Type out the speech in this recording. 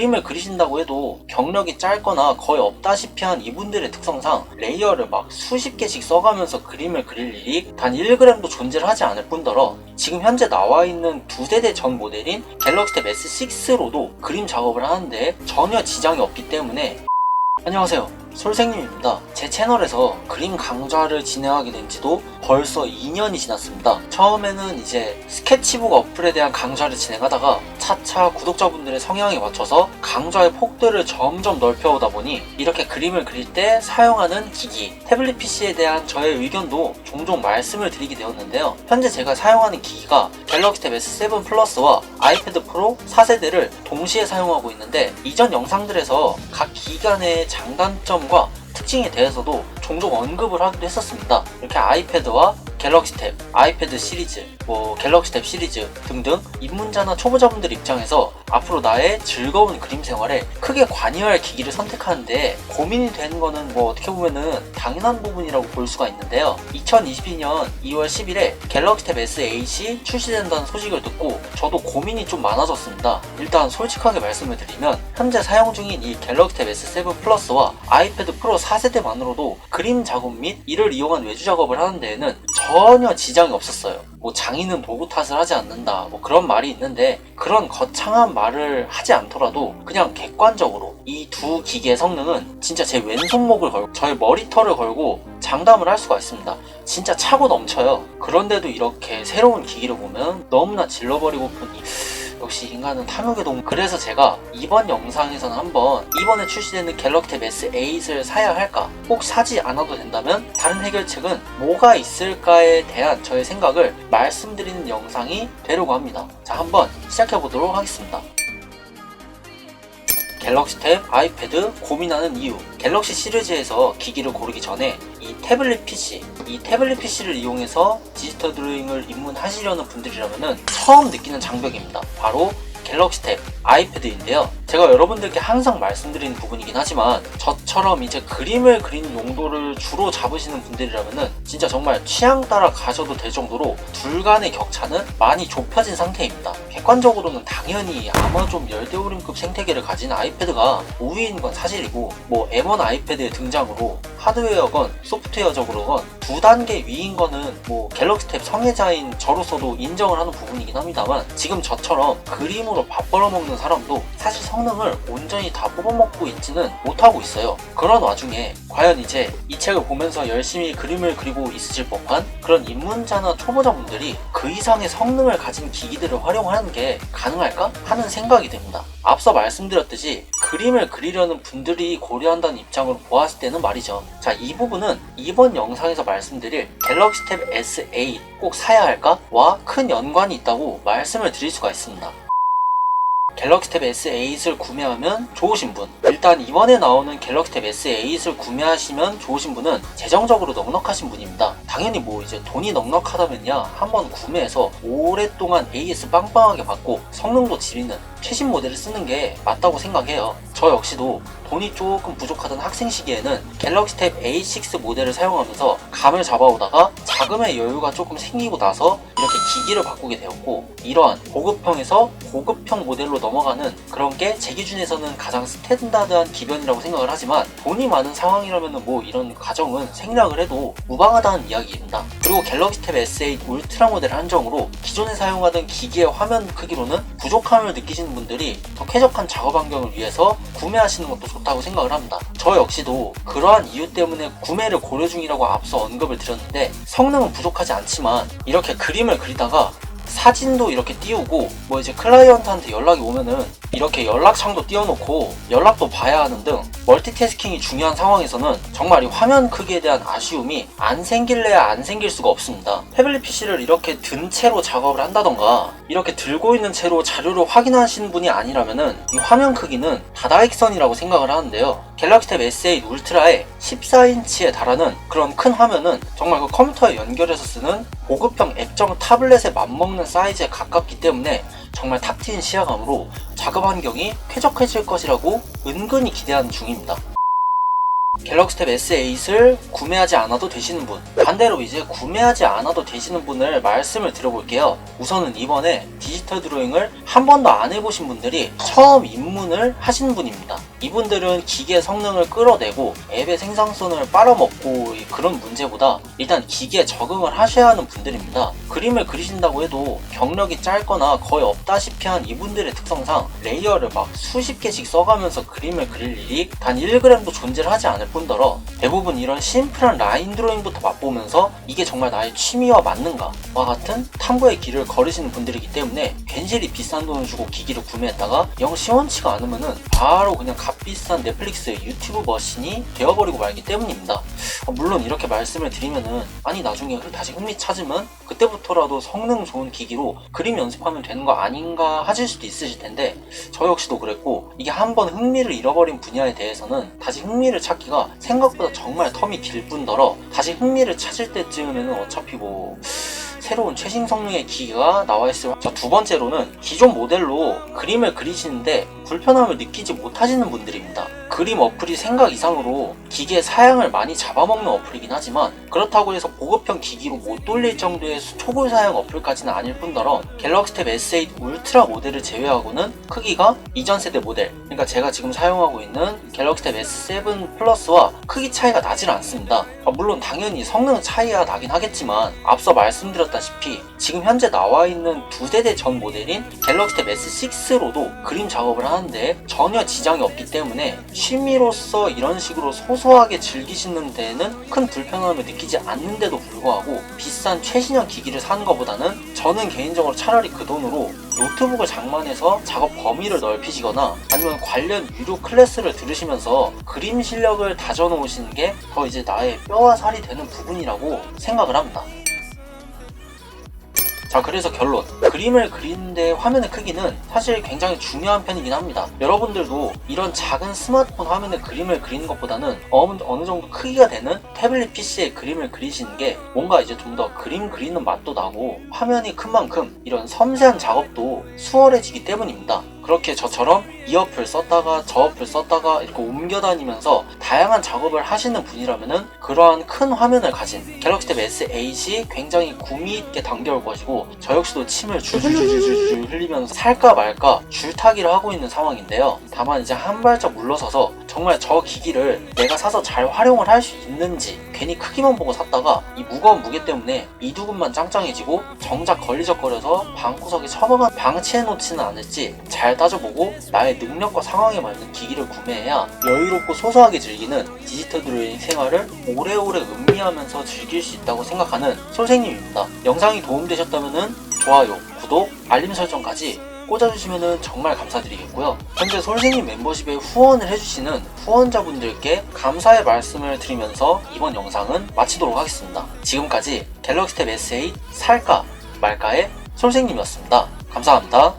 그림을 그리신다고 해도 경력이 짧거나 거의 없다시피 한 이분들의 특성상 레이어를 막 수십 개씩 써가면서 그림을 그릴 일이 단 1g도 존재를 하지 않을 뿐더러 지금 현재 나와 있는 두 세대 전 모델인 갤럭시 탭 S6로도 그림 작업을 하는데 전혀 지장이 없기 때문에 안녕하세요. 솔생님입니다. 제 채널에서 그림 강좌를 진행하게 된 지도 벌써 2년이 지났습니다. 처음에는 이제 스케치북 어플에 대한 강좌를 진행하다가 차차 구독자분들의 성향에 맞춰서 강좌의 폭들을 점점 넓혀오다 보니 이렇게 그림을 그릴 때 사용하는 기기, 태블릿 PC에 대한 저의 의견도 종종 말씀을 드리게 되었는데요. 현재 제가 사용하는 기기가 갤럭시 탭 S7 플러스와 아이패드 프로 4세대를 동시에 사용하고 있는데 이전 영상들에서 각 기간의 장단점 과 특징에 대해서도 종종 언급을 하기도 했었습니다. 이렇게 아이패드와 갤럭시 탭, 아이패드 시리즈, 뭐 갤럭시 탭 시리즈 등등 입문자나 초보자분들 입장에서 앞으로 나의 즐거운 그림 생활에 크게 관여할 기기를 선택하는데 고민이 되는 거는 뭐 어떻게 보면은 당연한 부분이라고 볼 수가 있는데요. 2022년 2월 10일에 갤럭시 탭 S8이 출시된다는 소식을 듣고 저도 고민이 좀 많아졌습니다. 일단 솔직하게 말씀을 드리면 현재 사용 중인 이 갤럭시 탭 S7 플러스와 아이패드 프로 4세대만으로도 그림 작업 및 이를 이용한 외주 작업을 하는 데에는 전혀 지장이 없었어요. 뭐 장인은 도구 탓을 하지 않는다. 뭐 그런 말이 있는데 그런 거창한 말을 하지 않더라도 그냥 객관적으로 이 두 기기의 성능은 진짜 제 왼손목을 걸고 저의 머리털을 걸고 장담을 할 수가 있습니다. 진짜 차고 넘쳐요. 그런데도 이렇게 새로운 기기를 보면 너무나 질러버리고 보니 역시 인간은 탐욕의 동물. 그래서 제가 이번 영상에서는 한번 이번에 출시되는 갤럭시 탭 S8을 사야 할까? 꼭 사지 않아도 된다면 다른 해결책은 뭐가 있을까에 대한 저의 생각을 말씀드리는 영상이 되려고 합니다. 자, 한번 시작해 보도록 하겠습니다. 갤럭시 탭, 아이패드 고민하는 이유. 갤럭시 시리즈에서 기기를 고르기 전에 이 태블릿 PC, 이 태블릿 PC를 이용해서 디지털 드로잉을 입문하시려는 분들이라면 처음 느끼는 장벽입니다. 바로 갤럭시 탭, 아이패드인데요. 제가 여러분들께 항상 말씀드리는 부분이긴 하지만 저처럼 이제 그림을 그리는 용도를 주로 잡으시는 분들이라면 진짜 정말 취향 따라 가셔도 될 정도로 둘 간의 격차는 많이 좁혀진 상태입니다. 객관적으로는 당연히 아마존 열대우림급 생태계를 가진 아이패드가 우위인 건 사실이고 뭐 M1 아이패드의 등장으로 하드웨어건 소프트웨어적으로건 두 단계 위인 거는 뭐 갤럭시 탭 성애자인 저로서도 인정을 하는 부분이긴 합니다만 지금 저처럼 그림으로 밥 벌어먹는 사람도 사실 성능을 온전히 다 뽑아먹고 있지는 못하고 있어요. 그런 와중에 과연 이제 이 책을 보면서 열심히 그림을 그리고 있으실 법한 그런 입문자나 초보자분들이 그 이상의 성능을 가진 기기들을 활용하는 게 가능할까 하는 생각이 됩니다. 앞서 말씀드렸듯이 그림을 그리려는 분들이 고려한다는 입장으로 보았을 때는 말이죠. 자, 이 부분은 이번 영상에서 말씀드릴 갤럭시 탭 S8 꼭 사야 할까?와 큰 연관이 있다고 말씀을 드릴 수가 있습니다. 갤럭시 탭 S8을 구매하면 좋으신 분. 일단 이번에 나오는 갤럭시 탭 S8을 구매하시면 좋으신 분은 재정적으로 넉넉하신 분입니다. 당연히 뭐 이제 돈이 넉넉하다면야 한번 구매해서 오랫동안 AS 빵빵하게 받고 성능도 지리는 최신 모델을 쓰는 게 맞다고 생각해요 저 역시도 돈이 조금 부족하던 학생 시기에는 갤럭시 탭 A6 모델을 사용하면서 감을 잡아오다가 자금의 여유가 조금 생기고 나서 이렇게 기기를 바꾸게 되었고 이러한 고급형에서 고급형 모델로 넘어가는 그런 게 제 기준에서는 가장 스탠다드한 기변이라고 생각을 하지만 돈이 많은 상황이라면 뭐 이런 가정은 생략을 해도 무방하다는 이야기입니다. 그리고 갤럭시 탭 S8 울트라 모델 한정으로 기존에 사용하던 기기의 화면 크기로는 부족함을 느끼 시는 분들이 더 쾌적한 작업 환경을 위해서 구매하시는 것도 좋다고 생각을 합니다. 저 역시도 그러한 이유 때문에 구매를 고려 중이라고 앞서 언급을 드렸는데 성능은 부족하지 않지만 이렇게 그림을 그리다가 사진도 이렇게 띄우고 뭐 이제 클라이언트한테 연락이 오면은 이렇게 연락창도 띄워놓고 연락도 봐야 하는 등 멀티태스킹이 중요한 상황에서는 정말 이 화면 크기에 대한 아쉬움이 안 생길래야 안 생길 수가 없습니다. 태블릿 PC를 이렇게 든 채로 작업을 한다던가 이렇게 들고 있는 채로 자료를 확인하시는 분이 아니라면은 이 화면 크기는 다다익선이라고 생각을 하는데요. 갤럭시 탭 S8 울트라의 14인치에 달하는 그런 큰 화면은 정말 그 컴퓨터에 연결해서 쓰는 고급형 액정 타블렛에 맞먹는 사이즈에 가깝기 때문에 정말 탁 트인 시야감으로 작업 환경이 쾌적해질 것이라고 은근히 기대하는 중입니다. 갤럭시 탭 S8을 구매하지 않아도 되시는 분. 반대로 이제 구매하지 않아도 되시는 분을 말씀을 드려볼게요. 우선은 이번에 디지털 드로잉을 한 번도 안 해보신 분들이 처음 입문을 하시는 분입니다. 이분들은 기계 성능을 끌어내고 앱의 생산성을 빨아먹고 이 그런 문제보다 일단 기계에 적응을 하셔야 하는 분들입니다. 그림을 그리신다고 해도 경력이 짧거나 거의 없다시피 한 이분들의 특성상 레이어를 막 수십 개씩 써가면서 그림을 그릴 일이 단 1g도 존재를 하지 않을 뿐 더러 대부분 이런 심플한 라인 드로잉부터 맛보면서 이게 정말 나의 취미와 맞는가와 같은 탐구의 길을 걸으시는 분들이기 때문에 괜시리 비싼 돈을 주고 기기를 구매했다가 영 시원치가 않으면은 바로 그냥 값비싼 넷플릭스 유튜브 머신이 되어버리고 말기 때문입니다. 어, 물론 이렇게 말씀을 드리면은 아니 나중에 흐- 다시 흥미 찾으면 그때부터라도 성능 좋은 기기로 그림 연습하면 되는 거 아닌가 하실 수도 있으실 텐데 저 역시도 그랬고 이게 한번 흥미를 잃어버린 분야에 대해서는 다시 흥미를 찾기가 생각보다 정말 텀이 길 뿐더러 다시 흥미를 찾을 때쯤에는 어차피 뭐 새로운 최신 성능의 기기가 나와 자, 두 번째로는 기존 모델로 그림을 그리시는데 불편함을 느끼지 못하시는 분들입니다. 그림 어플이 생각 이상으로 기계 사양을 많이 잡아먹는 어플이긴 하지만 그렇다고 해서 보급형 기기로 못 돌릴 정도의 수- 초보 사양 어플까지는 아닐 뿐더러 갤럭시 탭 S8 울트라 모델을 제외하고는 크기가 이전 세대 모델 그러니까 제가 지금 사용하고 있는 갤럭시 탭 S7 플러스와 크기 차이가 나질 않습니다. 아, 물론 당연히 성능 차이가 나긴 하겠지만 앞서 말씀드렸다시피 지금 현재 나와 있는 두 세대 전 모델인 갤럭시 탭 S6로도 그림 작업을 하는데 전혀 지장이 없기 때문에 취미로서 이런 식으로 소소하게 즐기시는 데에는 큰 불편함을 느끼지 않는데도 불구하고 비싼 최신형 기기를 사는 것보다는 저는 개인적으로 차라리 그 돈으로 노트북을 장만해서 작업 범위를 넓히시거나 아니면 관련 유료 클래스를 들으시면서 그림 실력을 다져놓으시는 게 더 이제 나의 뼈와 살이 되는 부분이라고 생각을 합니다. 자 그래서 결론. 그림을 그리는데 화면의 크기는 사실 굉장히 중요한 편이긴 합니다. 여러분들도 이런 작은 스마트폰 화면에 그림을 그리는 것보다는 어느, 정도 크기가 되는 태블릿 PC에 그림을 그리시는 게 뭔가 이제 좀 더 그림 그리는 맛도 나고 화면이 큰 만큼 이런 섬세한 작업도 수월해지기 때문입니다 그렇게 저처럼 이 어플 썼다가 저 어플 썼다가 이렇게 옮겨 다니면서 다양한 작업을 하시는 분이라면은 그러한 큰 화면을 가진 갤럭시 탭 S8이 굉장히 구미 있게 당겨올 것이고 저 역시도 침을 줄줄줄줄줄 흘리면서 살까 말까 줄타기를 하고 있는 상황인데요. 다만 이제 한 발짝 물러서서 정말 저 기기를 내가 사서 잘 활용을 할 수 있는지 괜히 크기만 보고 샀다가 이 무거운 무게 때문에 이두근만 짱짱해지고 정작 걸리적거려서 방구석에 처박아 방치해 놓지는 않을지 잘 따져보고 나의 능력과 상황에 맞는 기기를 구매해야 여유롭고 소소하게 즐기는 디지털 드로잉 생활을 오래오래 음미하면서 즐길 수 있다고 생각하는 솔생님입니다. 영상이 도움되셨다면 좋아요, 구독, 알림 설정까지 꽂아주시면 정말 감사드리겠고요. 현재 솔생님 멤버십에 후원을 해주시는 후원자분들께 감사의 말씀을 드리면서 이번 영상은 마치도록 하겠습니다. 지금까지 갤럭시 탭 S8 살까 말까의 솔생님이었습니다. 감사합니다.